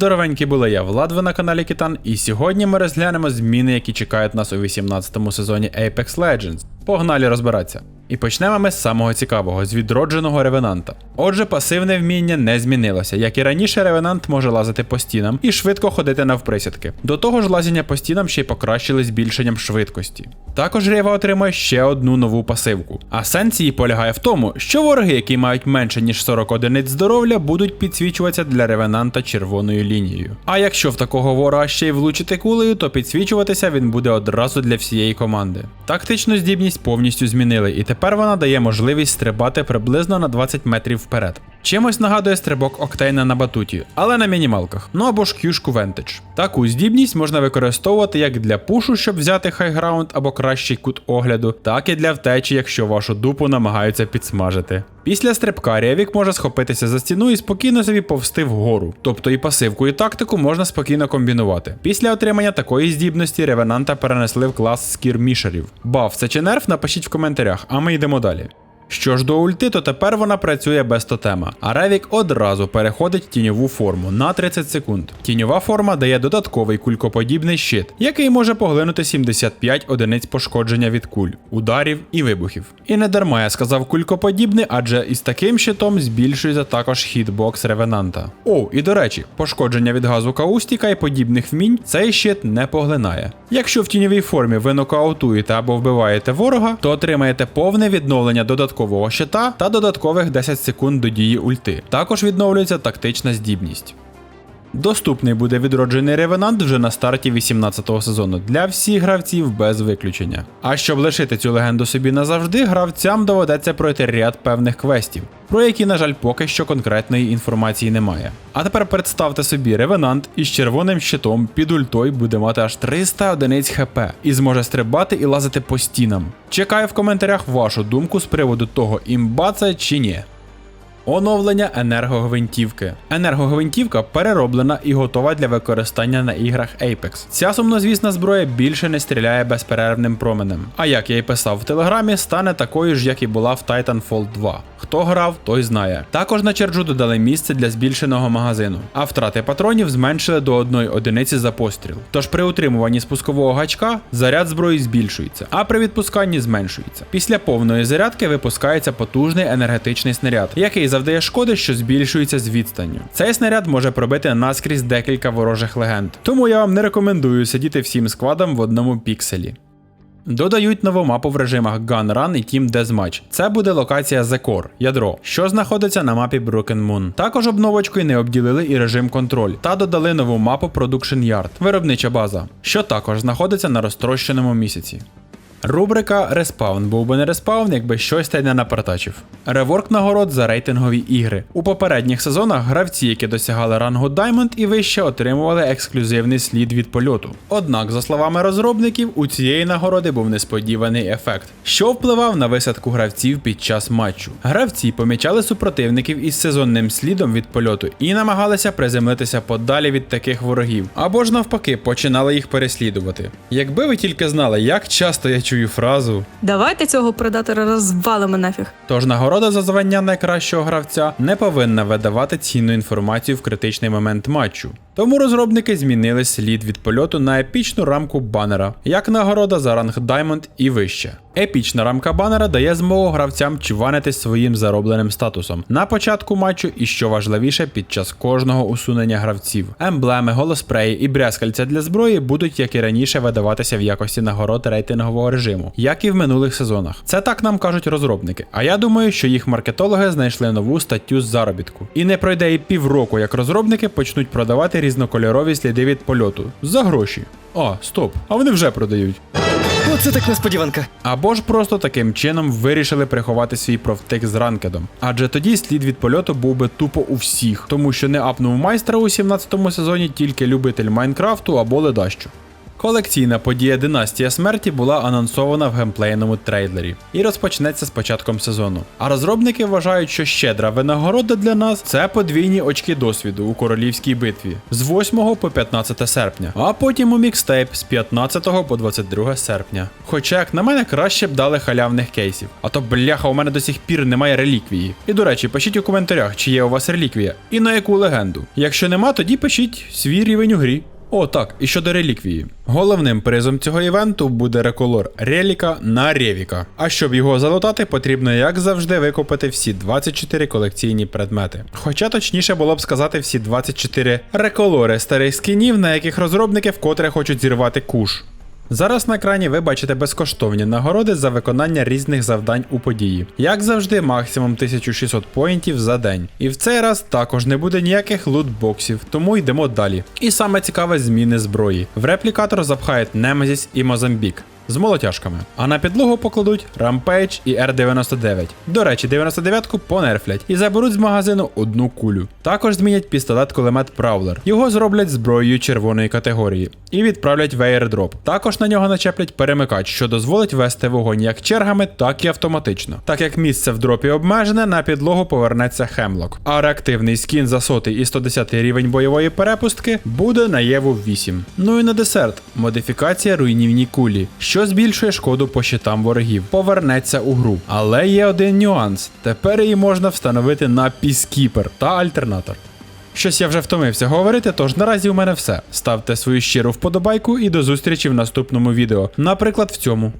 Здоровенькі були я, Влад, ви на каналі Кітан, і сьогодні ми розглянемо зміни, які чекають нас у 18 сезоні Apex Legends. Погнали розбиратися. І почнемо ми з самого цікавого, з відродженого ревенанта. Отже, пасивне вміння не змінилося. Як і раніше, ревенант може лазити по стінам і швидко ходити навприсядки. До того ж, лазіння по стінам ще й покращили збільшенням швидкості. Також Рєва отримує ще одну нову пасивку. А сенс її полягає в тому, що вороги, які мають менше ніж 40 одиниць здоров'я, будуть підсвічуватися для ревенанта червоною лінією. А якщо в такого ворога ще й влучити кулею, то підсвічуватися він буде одразу для всієї команди. Тактичну здібність повністю змінили, і тепер вона дає можливість стрибати приблизно на 20 метрів вперед. Чимось нагадує стрибок Октейна на батуті, але на мінімалках, ну або ж кюшку Vantage. Таку здібність можна використовувати як для пушу, щоб взяти хайграунд або кращий кут огляду, так і для втечі, якщо вашу дупу намагаються підсмажити. Після стрибка Рєвік може схопитися за стіну і спокійно собі повсти вгору. Тобто і пасивку, і тактику можна спокійно комбінувати. Після отримання такої здібності ревенанта перенесли в клас скірмішерів. Баф це чи нерф, напишіть в коментарях, а ми йдемо далі. Що ж до ульти, то тепер вона працює без тотема, а Ревік одразу переходить тіньову форму на 30 секунд. Тіньова форма дає додатковий кулькоподібний щит, який може поглинути 75 одиниць пошкодження від куль, ударів і вибухів. І не дарма я сказав кулькоподібний, адже із таким щитом збільшується також хітбокс ревенанта. О, і до речі, пошкодження від газу каустіка і подібних вмінь цей щит не поглинає. Якщо в тіньовій формі ви нокаутуєте або вбиваєте ворога, то отримаєте повне відновлення додаткового щита та додаткових 10 секунд до дії ульти. Також відновлюється тактична здібність. Доступний буде відроджений ревенант вже на старті 18-го сезону для всіх гравців без виключення. А щоб лишити цю легенду собі назавжди, гравцям доведеться пройти ряд певних квестів, про які, на жаль, поки що конкретної інформації немає. А тепер представте собі, ревенант із червоним щитом під ультою буде мати аж 300 одиниць хп і зможе стрибати і лазити по стінам. Чекаю в коментарях вашу думку з приводу того, імба це чи ні. Оновлення енергогвинтівки. Енергогвинтівка перероблена і готова для використання на іграх Apex. Ця сумнозвісна зброя більше не стріляє безперервним променем. А як я й писав в телеграмі, стане такою ж, як і була в Titanfall 2. Хто грав, той знає. Також на черджу додали місце для збільшеного магазину, а втрати патронів зменшили до одної одиниці за постріл. Тож при утримуванні спускового гачка заряд зброї збільшується, а при відпусканні зменшується. Після повної зарядки випускається потужний енергетичний снаряд, який завдає шкоди, що збільшується з відстанню. Цей снаряд може пробити наскрізь декілька ворожих легенд. Тому я вам не рекомендую сидіти всім складом в одному пікселі. Додають нову мапу в режимах Gun Run і Team Deathmatch. Це буде локація The Core, ядро, що знаходиться на мапі Broken Moon. Також обновочкою не обділили і режим контроль, та додали нову мапу Production Yard, виробнича база, що також знаходиться на розтрощеному місяці. Рубрика Респаун був би не респаун, якби щось та й не напартачив. Реворк нагород за рейтингові ігри. У попередніх сезонах гравці, які досягали рангу Diamond і вище, отримували ексклюзивний слід від польоту. Однак, за словами розробників, у цієї нагороди був несподіваний ефект, що впливав на висадку гравців під час матчу. Гравці помічали супротивників із сезонним слідом від польоту і намагалися приземлитися подалі від таких ворогів, або ж навпаки починали їх переслідувати. Якби ви тільки знали, як часто я чую фразу Давайте цього предатора розвалимо нафіг. Тож нагорода за звання найкращого гравця не повинна видавати цінну інформацію в критичний момент матчу. Тому розробники змінили слід від польоту на епічну рамку банера, як нагорода за ранг Diamond і вище. Епічна рамка банера дає змогу гравцям чванитись своїм заробленим статусом на початку матчу і що важливіше під час кожного усунення гравців. Емблеми, голоспреї і брязкальця для зброї будуть, як і раніше, видаватися в якості нагород рейтингового режиму, як і в минулих сезонах. Це так нам кажуть розробники. А я думаю, що їх маркетологи знайшли нову статтю з заробітку. І не пройде і півроку, як розробники почнуть продавати різнокольорові сліди від польоту за гроші. А, стоп, а вони вже продають. Оце так несподіванка. Або ж просто таким чином вирішили приховати свій профтек з ранкедом. Адже тоді слід від польоту був би тупо у всіх, тому що не апнув майстра у 17 сезоні тільки любитель Майнкрафту або ледащу. Колекційна подія Династія смерті була анонсована в геймплейному трейлері і розпочнеться з початком сезону. А розробники вважають, що щедра винагорода для нас це подвійні очки досвіду у королівській битві з 8 по 15 серпня, а потім у мікстейп з 15 по 22 серпня. Хоча, як на мене, краще б дали халявних кейсів. А то бляха, у мене до сих пір немає реліквії. І до речі, пишіть у коментарях, чи є у вас реліквія і на яку легенду. Якщо нема, тоді пишіть свій рівень у грі. О, так, і щодо реліквії. Головним призом цього івенту буде реколор Реліка на Ревіка. А щоб його залутати, потрібно, як завжди, викупити всі 24 колекційні предмети. Хоча точніше було б сказати всі 24 реколори старих скінів, на яких розробники вкотре хочуть зірвати куш. Зараз на екрані ви бачите безкоштовні нагороди за виконання різних завдань у події. Як завжди, максимум 1600 поінтів за день. І в цей раз також не буде ніяких лутбоксів, тому йдемо далі. І саме цікаве зміни зброї. В реплікатор запхають Немезіс і Мозамбік. З молотяжками. А на підлогу покладуть Rampage і R99. До речі, 99-ку понерфлять і заберуть з магазину одну кулю. Також змінять пістолет-кулемет Prowler. Його зроблять зброєю червоної категорії і відправлять в airdrop. Також на нього начеплять перемикач, що дозволить вести вогонь як чергами, так і автоматично. Так як місце в дропі обмежене, на підлогу повернеться Хемлок. А реактивний скін за 100 і 110 рівень бойової перепустки буде на Єву 8. Ну і на десерт модифікація руйнівні кулі, що збільшує шкоду по щитам ворогів, повернеться у гру. Але є один нюанс: тепер її можна встановити на Піскіпер та альтернатор. Щось я вже втомився говорити, тож наразі у мене все. Ставте свою щиру вподобайку і до зустрічі в наступному відео, наприклад, в цьому.